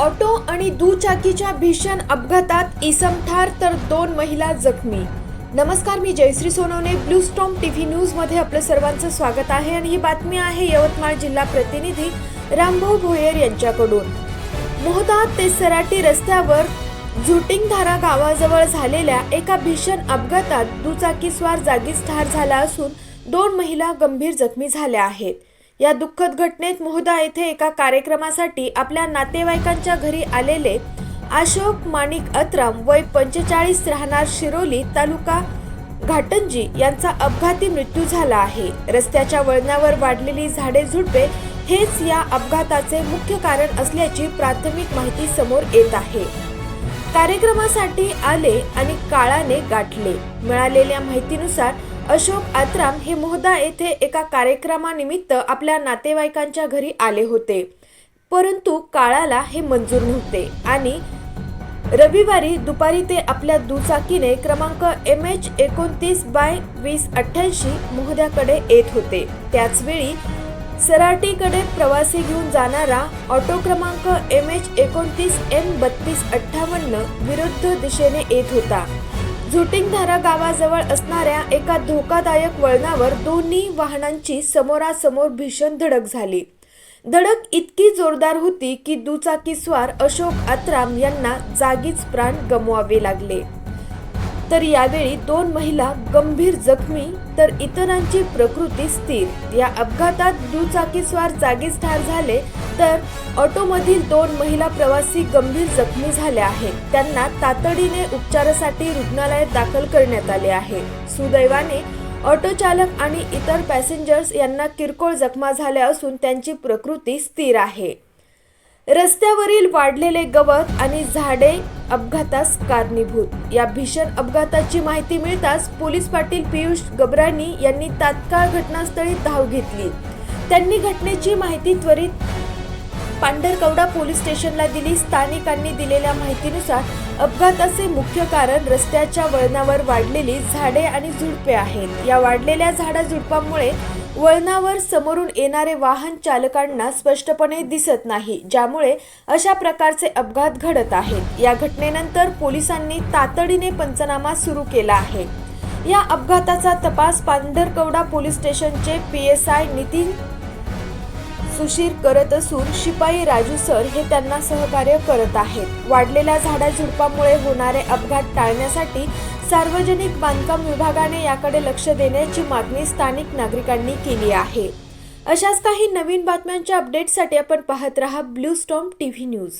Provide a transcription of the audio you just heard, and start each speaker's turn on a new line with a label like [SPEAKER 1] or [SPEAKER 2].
[SPEAKER 1] Auto आणि दुचाकीच्या भीषण अपघातात इसम ठार तर दोन महिला जखमी. नमस्कार मी Jayshree Sonawane. Blue storm T V न्यूजमध्ये आपलं सर्वांचं स्वागत आहे आणि ही बातमी आहे यवतमाळ जिल्हा प्रतिनिधी रामभाऊ भोयर यांच्याकडून. मोहदा ते सराटी रस्त्यावर झुटिंगधारा गावाजवळ झालेल्या एका भीषण अपघातात दुचाकीस्वार जागीच ठार झाला असून दोन महिला गंभीर जखमी झाल्या आहेत. या दुःखद घटनेत मोहदा येथे एका कार्यक्रमासाठी आपल्या नातेवाईकांच्या घरी आलेले अशोक माणिक अत्राम वय पंचेचाळीस राहणार शिरोली तालुका घाटंजी यांचा अपघाती मृत्यू झाला आहे. रस्त्याच्या वळणावर वाढलेली झाडे झुडपे हेच या अपघाताचे मुख्य कारण असल्याची प्राथमिक माहिती समोर येत आहे. कार्यक्रमासाठी आले आणि काळाने गाठले. मिळालेल्या माहितीनुसार अशोक आत्राम हे मोहदा येथे एका कार्यक्रमानिमित्त आपल्या नातेवाईकांच्या घरी आले होते. परंतु काळाला हे मंजूर नव्हते आणि रविवारी दुपारी ते आपल्या दुचाकीने क्रमांक एम एच एकोणतीस बाय वीस अठ्ठ्याऐंशी मोहद्याकडे येत होते. त्याचवेळी सराटीकडे प्रवासी घेऊन जाणारा ऑटो क्रमांक एम एच एकोणतीस एम बत्तीस अठ्ठावन्न विरुद्ध दिशेने येत होता. झुटिंगधारा गावाजवळ असणाऱ्या एका धोकादायक वळणावर दोन्ही वाहनांची समोरासमोर भीषण धडक झाली. धडक इतकी जोरदार होती की दुचाकीस्वार अशोक आत्राम यांना जागीच प्राण गमवावे लागले. तर यावेळी दोन महिला गंभीर जखमी तर इतरांची प्रकृती स्थिर. या अपघातात दुचाकीस्वार जागीच ठार झाले तर ऑटोमधील दोन महिला प्रवासी गंभीर जखमी झाल्या आहेत. त्यांना तातडीने उपचारासाठी रुग्णालयात दाखल करण्यात आले आहे. सुदैवाने ऑटो चालक आणि इतर पॅसेंजर्स यांना किरकोळ जखमा झाल्या असून त्यांची प्रकृती स्थिर आहे. रस्त्यावरील वाढलेले गवत आणि झाडे अपघातास कारणीभूत. या भीषण अपघाताची माहिती मिळताच पोलीस पाटील पियुष गबराणी यांनी तात्काळ घटनास्थळी धाव घेतली. त्यांनी घटनेची माहिती त्वरित पांढरकवडा पोलीस स्टेशनला दिली स्थानिकांनी दिलेल्या माहितीनुसार अपघाताचे मुख्य कारण रस्त्याच्या वळणावर वाढलेली झाडे आणि झुडपे आहेत. या वाढलेल्या झाडाझुडपांमुळे वळणावर समोरून येणारे वाहन चालकांना स्पष्टपणे दिसत नाही ज्यामुळे अशा प्रकारचे अपघात घडत आहेत. या घटनेनंतर पोलिसांनी तातडीने पंचनामा सुरू केला आहे. या अपघाताचा तपास पांढरकवडा पोलीस स्टेशनचे P S I Nitin Sushir करत असून शिपाई राजू सर हे त्यांना सहकार्य करत आहेत. वाढलेल्या झाडाझुडपामुळे होणारे अपघात टाळण्यासाठी सार्वजनिक बांधकाम विभागाने याकडे लक्ष देण्याची मागणी स्थानिक नागरिकांनी केली आहे. अशाच काही नवीन बातम्यांच्या अपडेटसाठी आपण पाहत रहा blue storm T V news